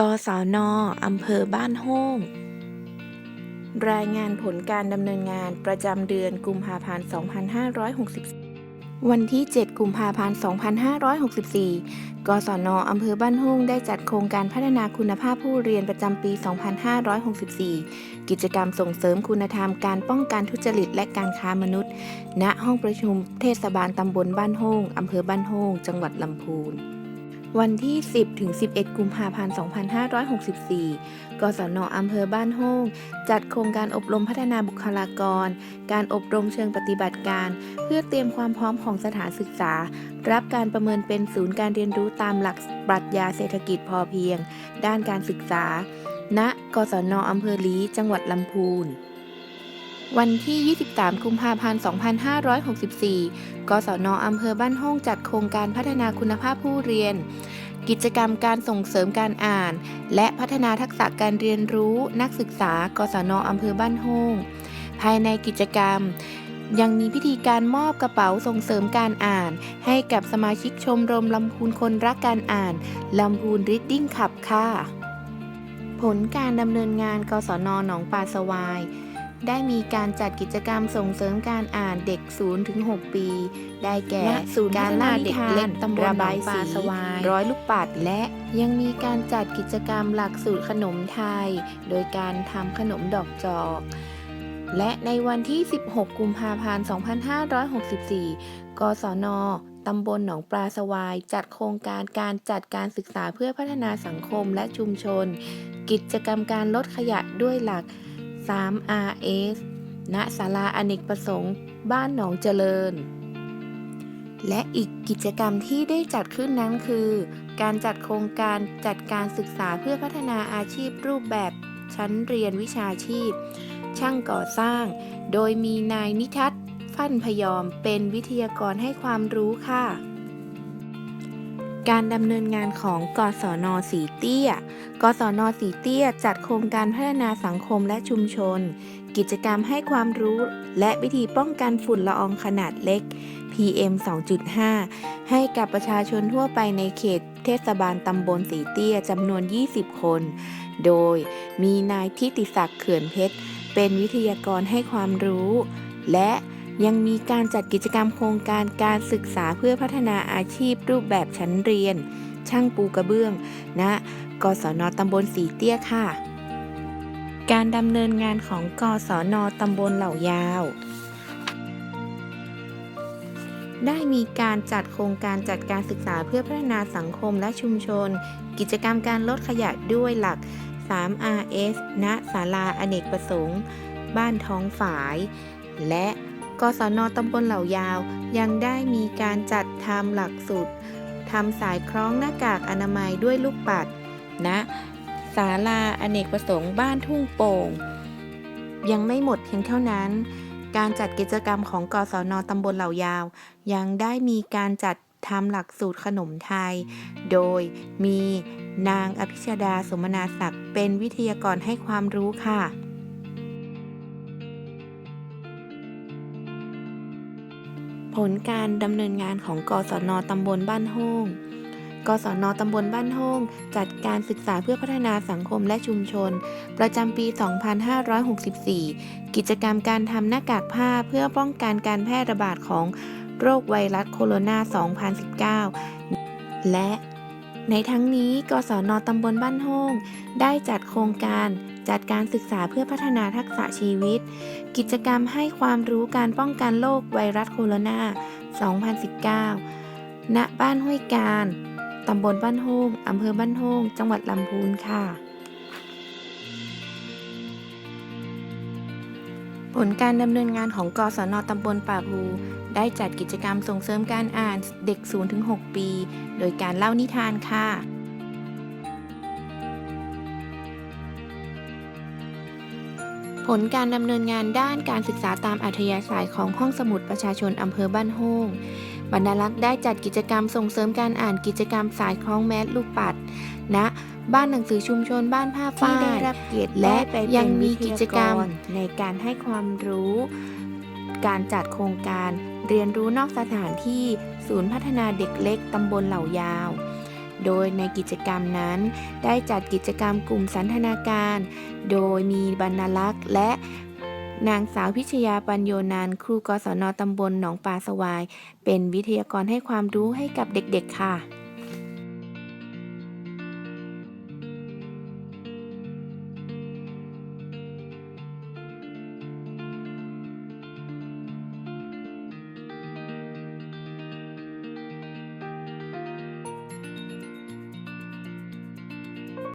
กศนอำเภอบ้านโฮ่งรายงานผลการดำเนินงานประจำเดือนกุมภาพันธ์ 2564 วันที่ 7 กุมภาพันธ์ 2564 กศนอำเภอบ้านโฮ่งได้จัดโครงการพัฒนาคุณภาพผู้เรียนประจำปี 2564 กิจกรรมส่งเสริมคุณธรรมการป้องกันทุจริตและการค้ามนุษย์ ณ ห้องประชุมเทศบาลตำบลบ้านโฮ่งอำเภอบ้านโฮ่งจังหวัดลำพูน วันที่ 10 ถึง 11 กุมภาพันธ์ 2564 กศนอำเภอบ้านโฮ่งจัดโครงการอบรมพัฒนาบุคลากร การอบรมเชิงปฏิบัติการ เพื่อเตรียมความพร้อมของสถานศึกษา รับการประเมินเป็นศูนย์การเรียนรู้ตามหลักปรัชญาเศรษฐกิจพอเพียง ด้านการศึกษา ณ กศนอำเภอลีจังหวัดลำพูน วันที่ 23 กุมภาพันธ์ 2564 กศนอำเภอบ้านโฮ่งจัดโครงการพัฒนาคุณภาพผู้เรียน กิจกรรมการส่งเสริมการอ่าน และพัฒนาทักษะการเรียนรู้นักศึกษา กศนอำเภอบ้านโฮ่งภายในกิจกรรม ยังมีพิธีการมอบกระเป๋าส่งเสริมการอ่าน ให้กับสมาชิกชมรมลำพูนคนรักการอ่านลำพูนริดดิ้งขับค่ะ ผลการดำเนินงาน กศนหนองปลาสวาย ได้มีการจัดกิจกรรมส่งเสริมการอ่านเด็ก 0-6 ปี ได้แก่ณศูนย์การล่าเด็กเล็กตำบลระหนบาอยงปลาสีสวายร้อยลูกปัดและยังมีการจัดกิจกรรมหลักสูตรขนมไทย โดยการทำขนมดอกจอกและในวันที่ 16 กุมภาพันธ์ 2564 กศน ตำบลหนองปลาสวาย จัดโครงการการจัดการศึกษาเพื่อพัฒนาสังคมและชุมชน กิจกรรมการลดขยะด้วยหลัก 3RS ณศาลาอเนกประสงค์ บ้านหนองเจริญ และอีกกิจกรรมที่ได้จัดขึ้นนั้นคือ การจัดโครงการจัดการศึกษาเพื่อพัฒนาอาชีพรูปแบบชั้นเรียนวิชาชีพ ช่างก่อสร้าง โดยมีนายนิทัศน์ ฟั่นพยอมเป็นวิทยากรให้ความรู้ค่ะ การดำเนินงานของกศนสีเตี้ย กศนสีเตี้ยจัดโครงการพัฒนาสังคมและชุมชน กิจกรรมให้ความรู้และวิธีป้องกันฝุ่นละอองขนาดเล็ก PM 2.5 ให้กับประชาชนทั่วไปในเขตเทศบาลตำบลสีเตี้ยจำนวน 20 คน โดยมีนายทิติศักดิ์เขื่อนเพชร เป็นวิทยากรให้ความรู้ และ ยังมีการจัดกิจกรรมโครงการการศึกษาเพื่อพัฒนาอาชีพรูปแบบชั้นเรียน ช่างปูกระเบื้องณกศนตำบลสีเตี้ยค่ะ การดำเนินงานของกศนตำบลเหล่ายาว ได้มีการจัดโครงการจัดการศึกษาเพื่อพัฒนาสังคมและชุมชน กิจกรรมการลดขยะด้วยหลัก 3RS ณศาลาอเนกประสงค์ บ้านท้องฝาย และ กศนตำบลเหล่ายาว ยังได้มีการจัดทำหลักสูตรทำสายคล้องหน้ากากอนามัยด้วยลูกปัดณศาลาอเนกประสงค์บ้านทุ่งโป่ง ยังไม่หมดเพียงเท่านั้น การจัดกิจกรรมของกศนตำบลเหล่ายาว ยังได้มีการจัดทำหลักสูตรขนมไทย โดยมีนางอภิชดาสมนาศักดิ์เป็นวิทยากรให้ความรู้ค่ะ ผลการดำเนินงานของกศนตำบลบ้านโฮ่งกศนตำบลบ้านโฮ่งจัดการศึกษาเพื่อพัฒนาสังคมและชุมชน ประจำปี 2564 กิจกรรมการทำหน้ากากผ้าเพื่อป้องกันการแพร่ระบาดของโรคไวรัสโคโรนา 2019 และในทั้งนี้ กศนตำบลบ้านโฮ่งได้จัดโครงการ จัดการศึกษาเพื่อพัฒนาทักษะชีวิต กิจกรรมให้ความรู้การป้องกันโรคไวรัสโคโรนา 2019 ณ บ้านห้วยการ ตำบลบ้านโฮ่งอำเภอบ้านโฮ่งจังหวัดลำพูนค่ะ ผลการดำเนินงานของกศนตำบลป่าภูได้จัดกิจกรรมส่งเสริมการอ่านเด็ก 0-6 ปี โดยการเล่านิทานค่ะ ผลการดำเนินงานด้านการศึกษาตามอัธยาศัยของห้องสมุดประชาชนอำเภอบ้านโฮ่งบรรลักษ์ได้จัดกิจกรรมส่งเสริมการอ่านกิจกรรมสายคล้องแมสลูกปัดณบ้านหนังสือชุมชนบ้านผ้าฝ้ายที่ได้รับเกียรติและยังมีกิจกรรมในการให้ความรู้ การจัดโครงการเรียนรู้นอกสถานที่ ศูนย์พัฒนาเด็กเล็กตำบลเหล่ายาว โดยในกิจกรรมนั้น ได้จัดกิจกรรมกลุ่มสันทนาการ โดยมีบรรณลักษ์และนางสาวพิชยาปัญโยนานครูกศนตำบลหนองปลาสวาย เป็นวิทยากรให้ความรู้ให้กับเด็กๆค่ะ